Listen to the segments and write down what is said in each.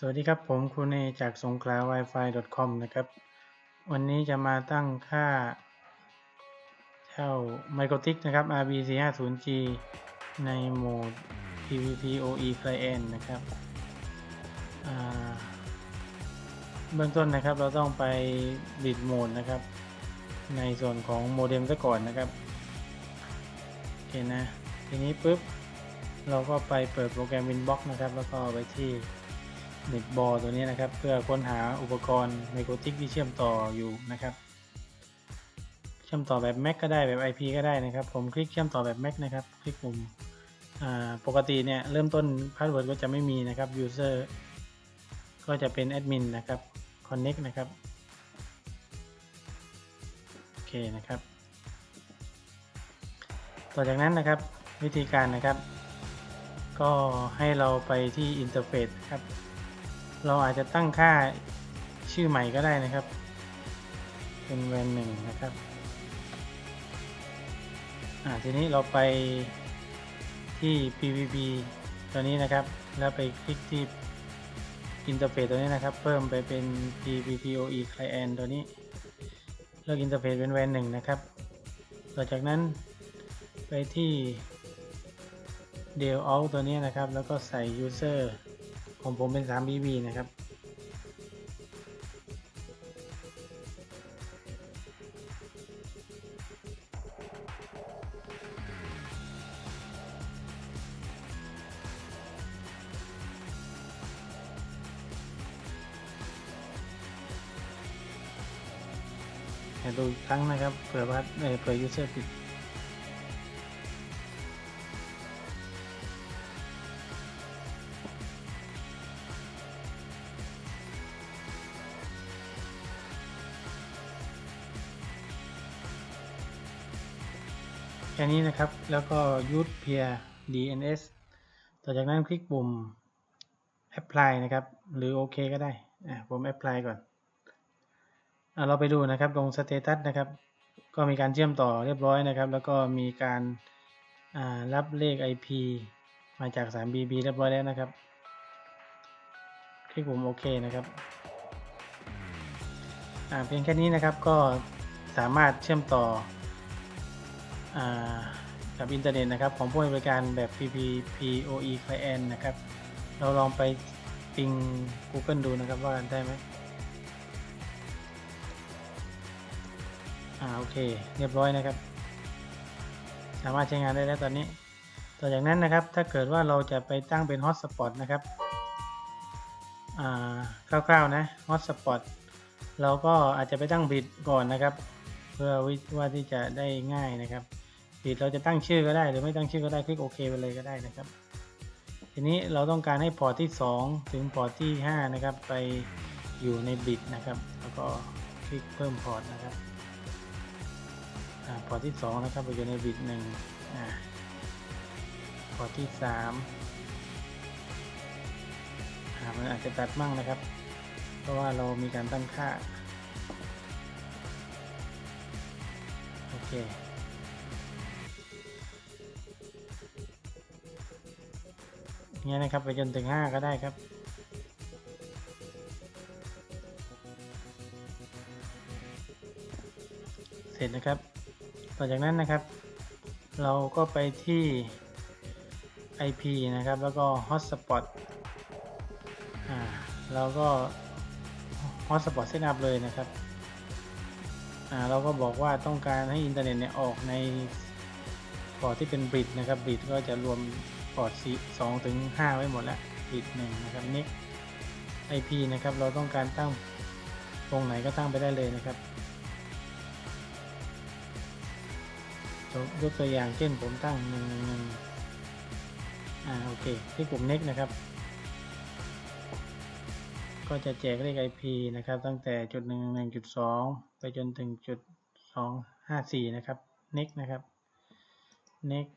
สวัสดีครับ ผมครูเนจากสงขลา Wi-Fi.com นะครับ วันนี้จะมาตั้งค่า เช่า m i c r o t i c นะครับ RB450G ในโหมด PVP OE Client นะครับ เบื้องต้นนะครับเราต้องไปบิดโหมดนะครับ ในส่วนของโมเด็มซะก่อนนะครับโอเคนะ ทีนี้ปุ๊บ เราก็ไปเปิดโปรแกรม Winbox นะครับ แล้วก็ไปที่ เน็ตบอร์ตัวนี้นะครับ เพื่อค้นหาอุปกรณ์ไมโครติกที่เชื่อมต่ออยู่นะครับ เชื่อมต่อแบบ Mac ก็ได้แบบ IP ก็ได้นะครับ ผมคลิกเชื่อมต่อแบบ Mac นะครับ คลิกปุ่มปกติเนี่ยเริ่มต้นพาสเวิร์ดก็จะไม่มีนะครับ User ก็จะเป็นแอดมินนะครับ Connect นะครับโอเคนะครับ ต่อจากนั้นนะครับวิธีการนะครับ ก็ให้เราไปที่อินเทอร์เฟซครับ เราอาจจะตั้งค่าชื่อใหม่ก็ได้นะครับ เป็นแวนหนึ่งนะครับ อ่าทีนี้เราไปที่ PVP ตัวนี้นะครับ แล้วไปคลิกที่อินเทอร์เฟซตัวนี้นะครับ เพิ่มไปเป็น PVPoE Client ตัวนี้ เลือกอินเทอร์เฟซเป็นแวนหนึ่งนะครับ ต่อจากนั้นไปที่ d e l out ตัวนี้นะครับ แล้วก็ใส่ user ของผมเป็น 3BB นะครับให้ดูอีกครั้งนะครับเผื่อว่าเออเผื่อ user ผิด แค่นี้นะครับ แล้วก็ยูดเพีย DNS ต่อจากนั้นคลิกปุ่ม apply นะครับ หรือโอเคก็ได้อะผม apply ก่อนอะเราไปดูนะครับลง status นะครับ ก็มีการเชื่อมต่อเรียบร้อยนะครับ แล้วก็มีการารับเลข IP มาจาก 3BB เรียบร้อยแล้วนะครับ คลิกปุ่มโอเคนะครับเพียงแค่นี้นะครับก็สามารถเชื่อมต่อ กับอินเทอร์เน็ตนะครับของผู้ให้บริการแบบ PPPoE Client นะครับ เราลองไปปิง Google ดูนะครับว่าได้ไหมอ่าโอเค เรียบร้อยนะครับ สามารถใช้งานได้แล้วตอนนี้ ต่อจากนั้นนะครับถ้าเกิดว่าเราจะไปตั้งเป็น Hotspot นะครับอ่าคร่าวๆนะ Hotspot เราก็อาจจะไปตั้งบิดก่อนนะครับ เพื่อว่าที่จะได้ง่ายนะครับ บิดเราจะตั้งชื่อก็ได้หรือไม่ตั้งชื่อก็ได้คลิกโอเคไปเลยก็ได้นะครับ ทีนี้เราต้องการให้พอร์ตที่ 2 ถึงพอร์ตที่ 5 นะครับ ไปอยู่ในบิดนะครับ แล้วก็คลิกเพิ่มพอร์ตนะครับอพอร์ตที่ 2 นะครับไปอยู่ในบิดหนึ่งพอร์ตที่3มันอาจจะตัดมั่งนะครับ เพราะว่าเรามีการตั้งค่า โอเค เงี้ยนะครับไปจนถึง 5 ก็ได้ครับ เสร็จนะครับ ต่อจากนั้นนะครับ เราก็ไปที่ IP นะครับ แล้วก็ Hotspot อ่าเราก็ Hotspot Setup เลยนะครับอ่าเราก็บอกว่าต้องการให้อินเทอร์เน็ตเนี่ยออกในพอที่เป็นบริดนะครับบริดก็จะรวม พอร์ตสองถึงห้าไว้หมดแล้วปิดหนึ่งนะครับ next IP นะครับเราต้องการตั้งตรงไหนก็ตั้งไปได้เลยนะครับยกตัวอย่างเช่นผมตั้งหนึ่งหนึ่งอ่าโอเค ที่ปุ่ม next นะครับ ก็จะแจกเลข IP นะครับ ตั้งแต่จุดหนึ่งหนึ่งจุดสองไปจนถึงจุดสองห้าสี่นะครับ next นะครับ next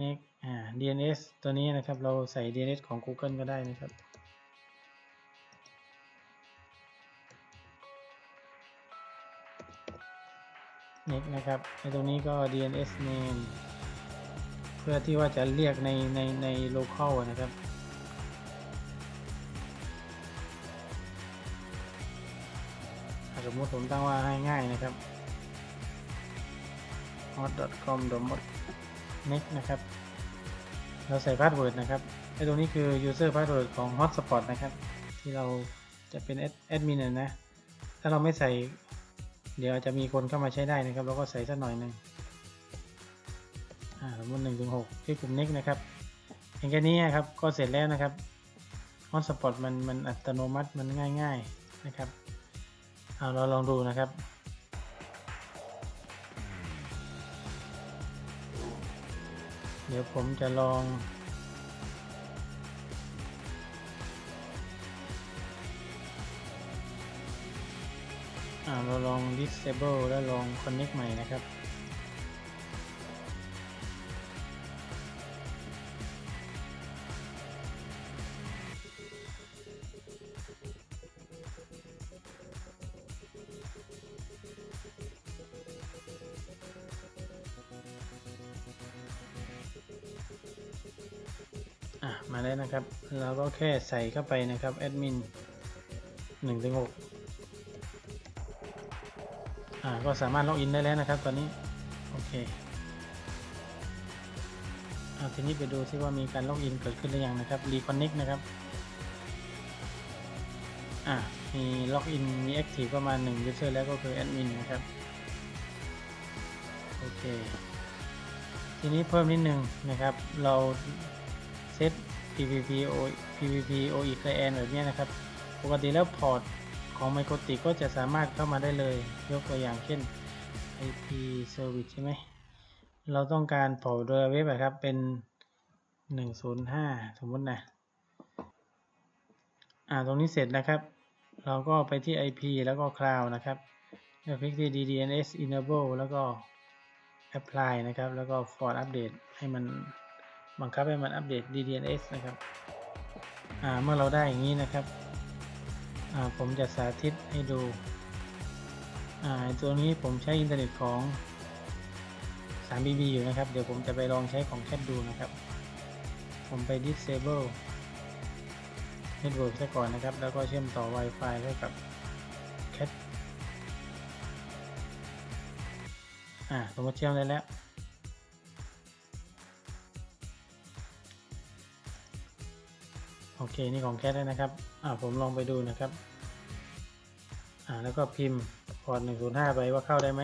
next DNS ตัวนี้นะครับเราใส่ DNS ของ Google ก็ได้นะครับ next นะครับในตรงนี้ก็ DNS name เพื่อที่ว่าจะเรียกในในใน local นะครับสมมติผมตั้งว่าให้ง่ายนะครับ hot.com.net นะครับ เราใส่พาสเวิร์ดนะครับไอ้ตรงนี้คือ user password ของ hotspot นะครับ ที่เราจะเป็นแอดมินนะ ถ้าเราไม่ใส่ เดี๋ยวจะมีคนเข้ามาใช้ได้นะครับ เราก็ใส่สักหน่อยหนึ่งอ่าสมมติหนึ่งถึงหกที่กลุ่ม next นะครับเพียงแค่นี้ครับ ก็เสร็จแล้วนะครับ hotspot มันมันอัตโนมัติมันง่าย ๆนะครับ เอาเราลองดูนะครับ เดี๋ยวผมจะลองอ่าเราลอง disable แล้วลอง connect ใหม่นะครับ อะมาแล้วนะครับ เราก็แค่ใส่เข้าไปนะครับ admin 1ถึง6อ่าก็สามารถล็อกอินได้แล้วนะครับ ตอนนี้ โอเคเอาทีนี้ไปดูซิว่ามีการล็อกอินเกิดขึ้นหรือยังนะครับ reconnect นะครับอ่ามีล็อกอินมี active ประมาณ1 user แล้วก็คือ admin นะครับโอเคทีนี้เพิ่มนิดนึงนะครับ เรา เซต PVP O PVP OE client แบบนี้นะครับ ปกติแล้วพอร์ตของ m i c r o t i ก็จะสามารถเข้ามาได้เลย ยกตัวอย่างเช่น IP service ใช่ไหม เราต้องการพอร์ตโดยเว็บครับ เป็น 105 สมมตินะ อ่า ตรงนี้เสร็จนะครับ เราก็ไปที่ IP แล้วก็ Cloud นะครับแล้วคลิกที่ DDNS enable แล้วก็ apply นะครับ แล้วก็ for update ให้มัน บังคับให้มันอัปเดต DDNS นะครับเมื่อเราได้อย่างนี้นะครับ ผมจะสาธิตให้ดูตัวนี้ผมใช้อินเทอร์เน็ตของ 3BB อยู่นะครับ เดี๋ยวผมจะไปลองใช้ของ Cat ดูนะครับ ผมไป disable network ซะก่อนนะครับ แล้วก็เชื่อมต่อ Wi-Fi เข้ากับ Cat อ่าผมก็เชื่อมได้แล้ว โอเคนี่ของแคทแล้วนะครับอ่าผมลองไปดูนะครับอ่าแล้วก็พิมพ์พอร์ต105 ไปว่าเข้าได้ไหม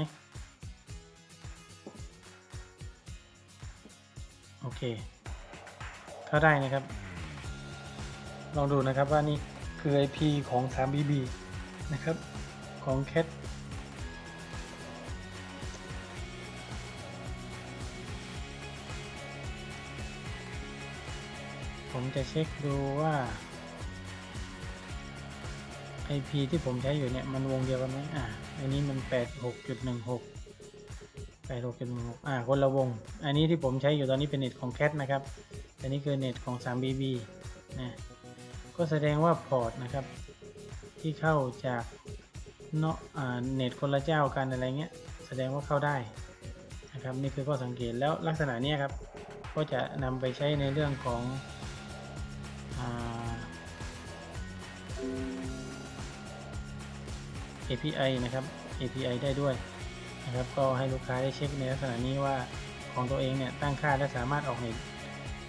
โอเค เข้าได้นะครับ ลองดูนะครับว่านี่คือ IP ของ 3BB นะครับ ของ Cat ผมจะเช็คดูว่า IP ที่ผมใช้อยู่เนี่ย มันวงเดียวกันไหมอ่าอันนี้มัน 86.16 86.16อ่าคนละวง อันนี้ที่ผมใช้อยู่ตอนนี้เป็นเน็ตของ Cat นะครับ อันนี้คือเน็ตของ 3BB นะ ก็แสดงว่าพอร์ตนะครับ ที่เข้าจากเนาะเน็ตคนละเจ้ากันอะไรเงี้ย แสดงว่าเข้าได้นะครับ นี่คือข้อสังเกตแล้วลักษณะเนี้ยครับ ก็จะนำไปใช้ในเรื่องของ API นะครับ API ได้ด้วยนะครับ ก็ให้ลูกค้าได้เช็คในลักษณะนี้ว่าของตัวเองเนี่ยตั้งค่าและสามารถออกเน็ต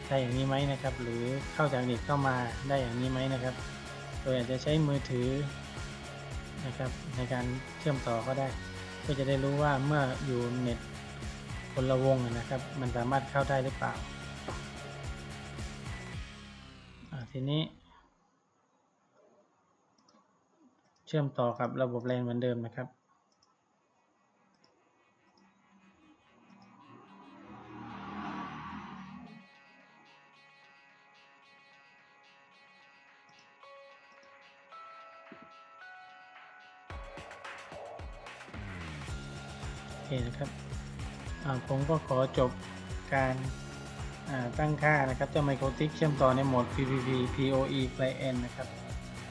ได้อย่างนี้ไหมนะครับ หรือเข้าจากเน็ตเข้ามาได้อย่างนี้ไหมนะครับ โดยอาจจะใช้มือถือนะครับในการเชื่อมต่อก็ได้ เพื่อจะได้รู้ว่าเมื่ออยู่เน็ตคนละวงนะครับ มันสามารถเข้าได้หรือเปล่า ทีนี้ เชื่อมต่อกับระบบแรงเหมือนเดิมนะครับ โอเคนะครับผมก็ขอจบการ ตั้งค่านะครับเจ้าไมโครติกเชื่อมต่อในโหมด PPP PoE Client นะครับ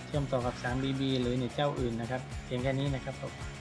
เชื่อมต่อกับ 3BB หรือเน็ตเจ้าอื่นนะครับ เพียงแค่นี้นะครับผม